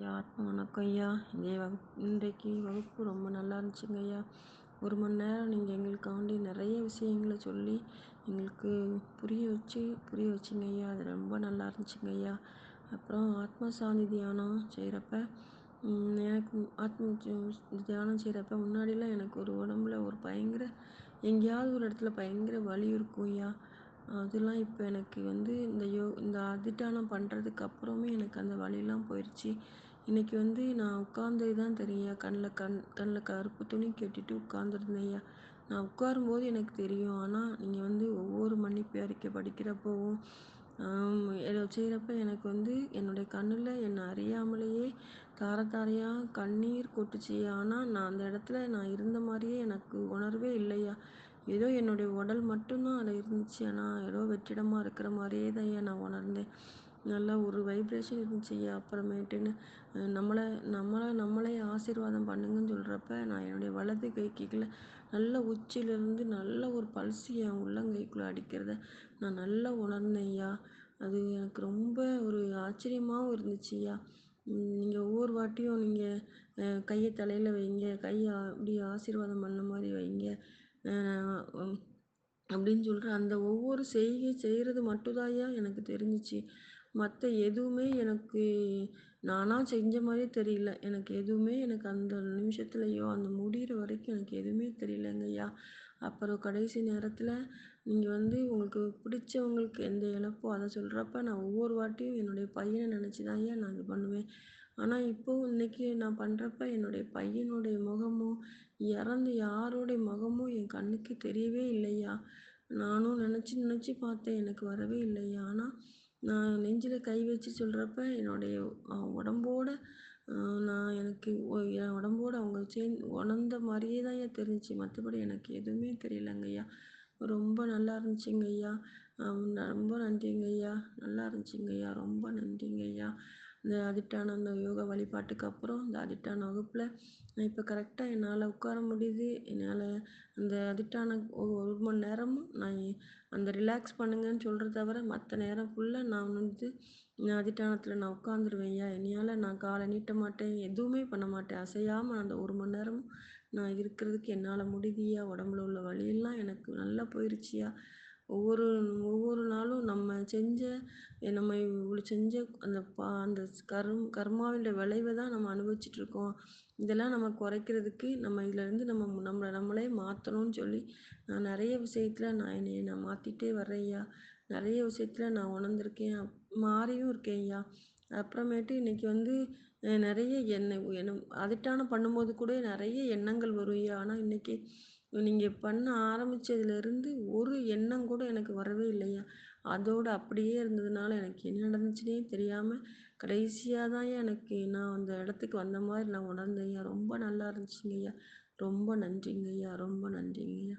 ஐயா வணக்கம் ஐயா. இன்றைய வகுப்பு இன்றைக்கு வகுப்பு ரொம்ப நல்லா இருந்துச்சுங்க ஐயா. ஒரு மணி நேரம் நீங்கள் எங்களுக்காண்டி நிறைய விஷயங்களை சொல்லி எங்களுக்கு புரிய வச்சு புரிய வச்சிங்க ஐயா. அது ரொம்ப நல்லா இருந்துச்சுங்க ஐயா. அப்புறம் ஆத்ம சாந்தி தியானம் செய்கிறப்ப எனக்கு ஆத்ம தியானம் செய்கிறப்ப முன்னாடிலாம் எனக்கு ஒரு உடம்புல ஒரு பயங்கர எங்கேயாவது ஒரு இடத்துல பயங்கர வலி இருக்கும் ஐயா. அதெல்லாம் இப்போ எனக்கு வந்து இந்த யோ இந்த அதிட்டானம் பண்ணுறதுக்கு அப்புறமே எனக்கு அந்த வழியெல்லாம் போயிடுச்சு இன்றைக்கி வந்து நான் உட்கார்ந்தது தான் தெரியும் கண்ணில் கண் கண்ணில் கருப்பு துணி கட்டிட்டு உட்காந்துருந்தேன் ஐயா. நான் உட்காரும்போது எனக்கு தெரியும். ஆனால் நீங்கள் வந்து ஒவ்வொரு மன்னிப்பு அறிக்கை படிக்கிறப்போவும் செய்கிறப்ப எனக்கு வந்து என்னுடைய கண்ணில் என்னை அறியாமலேயே தார தாரையாக கண்ணீர் கொட்டுச்சு ஆனால் நான் அந்த இடத்துல நான் இருந்த மாதிரியே எனக்கு உணர்வே இல்லையா ஏதோ என்னுடைய உடல் மட்டும்தான் அதில் இருந்துச்சு. ஆனால் ஏதோ வெற்றிடமாக இருக்கிற மாதிரியே தான் ஐயா நான் உணர்ந்தேன். நல்லா ஒரு வைப்ரேஷன் இருந்துச்சுய்யா அப்புறமேட்டுன்னு நம்மளை நம்மளை நம்மளே ஆசீர்வாதம் பண்ணுங்கன்னு சொல்கிறப்ப நான் என்னுடைய வலது கைக்குள்ள நல்ல உச்சியிலேருந்து நல்ல ஒரு பல்ஸ் என் உள்ளங்கைக்குள்ளே அடிக்கிறத நான் நல்லா உணர்ந்தேன் ஐயா அது எனக்கு ரொம்ப ஒரு ஆச்சரியமாகவும் இருந்துச்சுய்யா. நீங்கள் ஒவ்வொரு வாட்டியும் நீங்கள் கையை தலையில் வைங்க கையை அப்படி ஆசீர்வாதம் பண்ண மாதிரி வைங்க அப்படின்னு சொல்கிற அந்த ஒவ்வொரு செய்கை செய்கிறது மட்டும்தான்யா எனக்கு தெரிஞ்சிச்சு. மற்ற எதுவுமே எனக்கு நானாக செஞ்ச மாதிரியே தெரியல. எனக்கு எதுவுமே எனக்கு அந்த நிமிஷத்துலையோ அந்த முடிகிற வரைக்கும் எனக்கு எதுவுமே தெரியலங்கய்யா அப்புறம் கடைசி நேரத்தில் நீங்கள் வந்து உங்களுக்கு பிடிச்சவங்களுக்கு எந்த இழப்போ அதை சொல்கிறப்ப நான் ஒவ்வொரு வாட்டியும் என்னுடைய பையனை நினச்சி தான் ஐயா நான் இது பண்ணுவேன். ஆனால் இப்போது இன்றைக்கி நான் பண்ணுறப்ப என்னுடைய பையனுடைய முகமும் இறந்து யாரோடைய முகமும் என் கண்ணுக்கு தெரியவே இல்லையா. நானும் நினச்சி நினச்சி பார்த்தேன். எனக்கு வரவே இல்லையா. ஆனால் நான் நெஞ்சில் கை வச்சு சொல்கிறப்ப என்னுடைய உடம்போட நான் எனக்கு என் உடம்போட அவங்க சேர்ந்து உணர்ந்த மாதிரியே தான் ஐயா தெரிஞ்சிச்சு. மற்றபடி எனக்கு எதுவுமே தெரியலங்க ஐயா. ரொம்ப நல்லா இருந்துச்சுங்க ஐயா. ரொம்ப நன்றிங்க ஐயா. நல்லா இருந்துச்சுங்க ஐயா. ரொம்ப நன்றிங்க ஐயா. இந்த அதிட்டான அந்த யோகா வழிபாட்டுக்கு அப்புறம் இந்த அதிட்டான வகுப்பில் நான் இப்போ கரெக்டாக என்னால் உட்கார முடியுது. என்னால் அந்த அதிட்டான ஒரு மணி நேரமும் நான் அந்த ரிலாக்ஸ் பண்ணுங்கன்னு சொல்கிறத தவிர மற்ற நேரம் ஃபுல்லாக நான் வந்து அதிட்டானத்தில் நான் உட்காந்துருவேன்யா என்னால் நான் காலை நீட்ட மாட்டேன் எதுவுமே பண்ண மாட்டேன். அசையாமல் அந்த ஒரு மணி நேரமும் நான் இருக்கிறதுக்கு என்னால் முடியுதியா உடம்புல உள்ள வழியெல்லாம் எனக்கு நல்லா போயிடுச்சியா ஒவ்வொரு ஒவ்வொரு நாளும் நம்ம செஞ்ச நம்ம இவ்வளோ செஞ்ச அந்த பா அந்த கரும் கர்மாவினுடைய விளைவை தான் நம்ம அனுபவிச்சிட்ருக்கோம் இதெல்லாம் நம்ம குறைக்கிறதுக்கு நம்ம இதுலேருந்து நம்ம நம்மளை நம்மளே மாற்றணும்னு சொல்லி நான் நிறைய விஷயத்தில் நான் என்னை நான் மாற்றிட்டே வர்றேன்யா நிறைய விஷயத்தில் நான் உணர்ந்திருக்கேன். மாறியும் இருக்கேன் ஐயா. அப்புறமேட்டு இன்றைக்கி வந்து நிறைய எண்ணெய் என்ன அதிட்டான பண்ணும்போது கூட நிறைய எண்ணங்கள் வரும் ஐயா. ஆனால் இன்றைக்கி நீங்கள் பண்ண ஆரம்பித்ததுலேருந்து ஒரு எண்ணம் கூட எனக்கு வரவே இல்லையா அதோடு அப்படியே இருந்ததுனால எனக்கு என்ன நடந்துச்சுனே தெரியாமல் கடைசியாக தான் எனக்கு நான் அந்த இடத்துக்கு வந்த மாதிரி நான் உணர்ந்தேன் ஐயா. ரொம்ப நல்லா இருந்துச்சுங்க ஐயா. ரொம்ப நன்றிங்க ஐயா. ரொம்ப நன்றிங்க ஐயா.